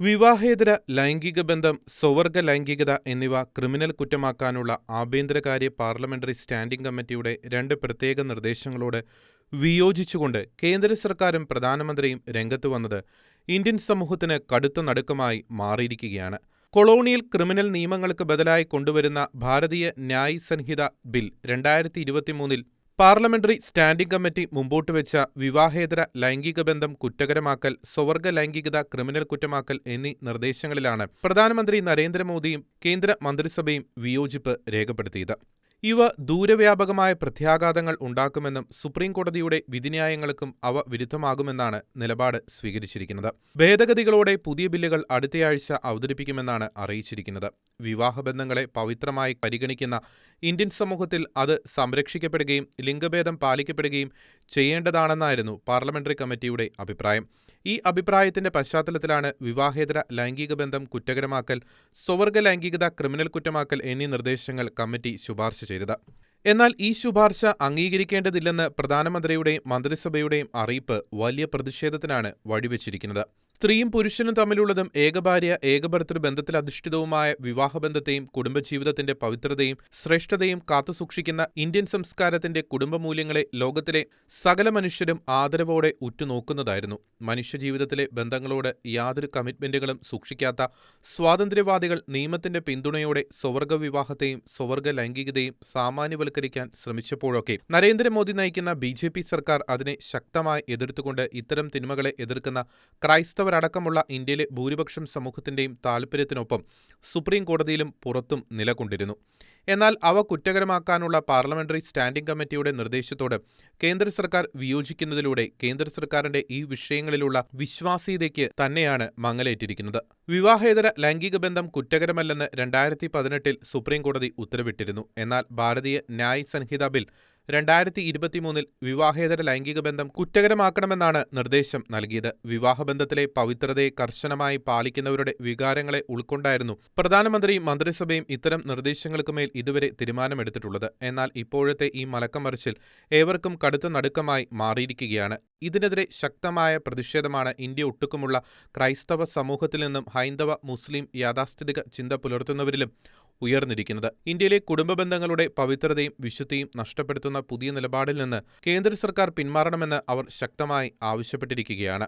വിവാഹേതര ലൈംഗിക ബന്ധം സ്വവർഗ ലൈംഗികത എന്നിവ ക്രിമിനൽ കുറ്റമാക്കാനുള്ള ആഭ്യന്തരകാര്യ പാർലമെന്ററി സ്റ്റാൻഡിംഗ് കമ്മിറ്റിയുടെ രണ്ട് പ്രത്യേക നിർദ്ദേശങ്ങളോട് വിയോജിച്ചുകൊണ്ട് കേന്ദ്ര സർക്കാരും പ്രധാനമന്ത്രിയും രംഗത്തു വന്നത് ഇന്ത്യൻ സമൂഹത്തിന് കടുത്ത നടുക്കമായി മാറിയിരിക്കുകയാണ്. കൊളോണിയൽ ക്രിമിനൽ നിയമങ്ങൾക്ക് ബദലായി കൊണ്ടുവരുന്ന ഭാരതീയ ന്യായ് സംഹിത ബിൽ രണ്ടായിരത്തി ഇരുപത്തിമൂന്നിൽ പാർലമെന്ററി സ്റ്റാൻഡിംഗ് കമ്മിറ്റി മുമ്പോട്ട് വെച്ച വിവാഹേതര ലൈംഗിക ബന്ധം കുറ്റകരമാക്കൽ സ്വവർഗ ലൈംഗികത ക്രിമിനൽ കുറ്റമാക്കൽ എന്നീ നിർദ്ദേശങ്ങളിലാണ് പ്രധാനമന്ത്രി നരേന്ദ്രമോദിയും കേന്ദ്ര മന്ത്രിസഭയും വിയോജിപ്പ് രേഖപ്പെടുത്തിയത്. ഇവ ദൂരവ്യാപകമായ പ്രത്യാഘാതങ്ങൾ ഉണ്ടാക്കുമെന്നും സുപ്രീംകോടതിയുടെ വിധിന്യായങ്ങൾക്കും അവ വിരുദ്ധമാകുമെന്നാണ് നിലപാട് സ്വീകരിച്ചിരിക്കുന്നത്. ഭേദഗതികളോടെ പുതിയ ബില്ലുകൾ അടുത്തയാഴ്ച അവതരിപ്പിക്കുമെന്നാണ് അറിയിച്ചിരിക്കുന്നത്. വിവാഹബന്ധങ്ങളെ പവിത്രമായി പരിഗണിക്കുന്ന ഇന്ത്യൻ സമൂഹത്തിൽ അത് സംരക്ഷിക്കപ്പെടുകയും ലിംഗഭേദം പാലിക്കപ്പെടുകയും ചെയ്യേണ്ടതാണെന്നായിരുന്നു പാർലമെന്ററി കമ്മിറ്റിയുടെ അഭിപ്രായം. ഈ അഭിപ്രായത്തിന്റെ പശ്ചാത്തലത്തിലാണ് വിവാഹേതര ലൈംഗിക ബന്ധം കുറ്റകരമാക്കൽ സ്വവർഗ ലൈംഗികത ക്രിമിനൽ കുറ്റമാക്കൽ എന്നീ നിർദ്ദേശങ്ങൾ കമ്മിറ്റി ശുപാർശ ചെയ്തത്. എന്നാൽ ഈ ശുപാർശ അംഗീകരിക്കേണ്ടതില്ലെന്ന് പ്രധാനമന്ത്രിയുടെയും മന്ത്രിസഭയുടെയും അറിയിപ്പ് വലിയ പ്രതിഷേധത്തിനാണ് വഴിവെച്ചിരിക്കുന്നത്. സ്ത്രീയും പുരുഷനും തമ്മിലുള്ളതും ഏകഭാര്യ ഏകഭർത്തൃ ബന്ധത്തിലധിഷ്ഠിതവുമായ വിവാഹബന്ധത്തെയും കുടുംബജീവിതത്തിന്റെ പവിത്രതയും ശ്രേഷ്ഠതയും കാത്തുസൂക്ഷിക്കുന്ന ഇന്ത്യൻ സംസ്കാരത്തിന്റെ കുടുംബമൂല്യങ്ങളെ ലോകത്തിലെ സകല മനുഷ്യരും ആദരവോടെ ഉറ്റുനോക്കുന്നതായിരുന്നു. മനുഷ്യജീവിതത്തിലെ ബന്ധങ്ങളോട് യാതൊരു കമ്മിറ്റ്മെന്റുകളും സൂക്ഷിക്കാത്ത സ്വാതന്ത്ര്യവാദികൾ നിയമത്തിന്റെ പിന്തുണയോടെ സ്വവർഗ വിവാഹത്തെയും സ്വവർഗ ലൈംഗികതയും സാമാന്യവൽക്കരിക്കാൻ ശ്രമിച്ചപ്പോഴൊക്കെ നരേന്ദ്രമോദി നയിക്കുന്ന ബി സർക്കാർ അതിനെ ശക്തമായി എതിർത്തുകൊണ്ട് ഇത്തരം തിന്മകളെ എതിർക്കുന്ന ക്രൈസ്തവ ക്രൈസ്തവരടക്കമുള്ള ഇന്ത്യയിലെ ഭൂരിപക്ഷം സമൂഹത്തിന്റെയും താൽപര്യത്തിനൊപ്പം സുപ്രീം കോടതിയിലും പുറത്തും നിലകൊണ്ടിരുന്നു. എന്നാൽ അവ കുറ്റകരമാക്കാനുള്ള പാർലമെന്ററി സ്റ്റാൻഡിംഗ് കമ്മിറ്റിയുടെ നിർദ്ദേശത്തോട് കേന്ദ്ര സർക്കാർ വിയോജിക്കുന്നതിലൂടെ കേന്ദ്ര സർക്കാരിന്റെ ഈ വിഷയങ്ങളിലുള്ള വിശ്വാസ്യതയ്ക്ക് തന്നെയാണ് മങ്ങലേറ്റിരിക്കുന്നത്. വിവാഹേതര ലൈംഗിക ബന്ധം കുറ്റകരമല്ലെന്ന് രണ്ടായിരത്തി പതിനെട്ടിൽ സുപ്രീം കോടതി ഉത്തരവിട്ടിരുന്നു. എന്നാൽ ഭാരതീയ ന്യായ് സംഹിത ബിൽ രണ്ടായിരത്തി ഇരുപത്തിമൂന്നിൽ വിവാഹേതര ലൈംഗിക ബന്ധം കുറ്റകരമാക്കണമെന്നാണ് നിർദ്ദേശം നൽകിയത്. വിവാഹബന്ധത്തിലെ പവിത്രതയെ കർശനമായി പാലിക്കുന്നവരുടെ വികാരങ്ങളെ ഉൾക്കൊണ്ടായിരുന്നു പ്രധാനമന്ത്രി മന്ത്രിസഭയും ഇത്തരം നിർദ്ദേശങ്ങൾക്കുമേൽ ഇതുവരെ തീരുമാനമെടുത്തിട്ടുള്ളത്. എന്നാൽ ഇപ്പോഴത്തെ ഈ മലക്കമറിച്ചിൽ ഏവർക്കും കടുത്ത നടുക്കമായി മാറിയിരിക്കുകയാണ്. ഇതിനെതിരെ ശക്തമായ പ്രതിഷേധമാണ് ഇന്ത്യ ഒട്ടുക്കുമുള്ള ക്രൈസ്തവ സമൂഹത്തിൽ നിന്നും ഹൈന്ദവ മുസ്ലിം യാഥാസ്ഥിതിക ചിന്ത പുലർത്തുന്നവരിലും ഉയർന്നിരിക്കുന്നത്. ഇന്ത്യയിലെ കുടുംബ ബന്ധങ്ങളുടെ പവിത്രതയും വിശുദ്ധിയും നഷ്ടപ്പെടുത്തുന്ന പുതിയ നിലപാടിൽ നിന്ന് കേന്ദ്ര സർക്കാർ പിന്മാറണമെന്ന് അവർ ശക്തമായി ആവശ്യപ്പെട്ടിരിക്കുകയാണ്.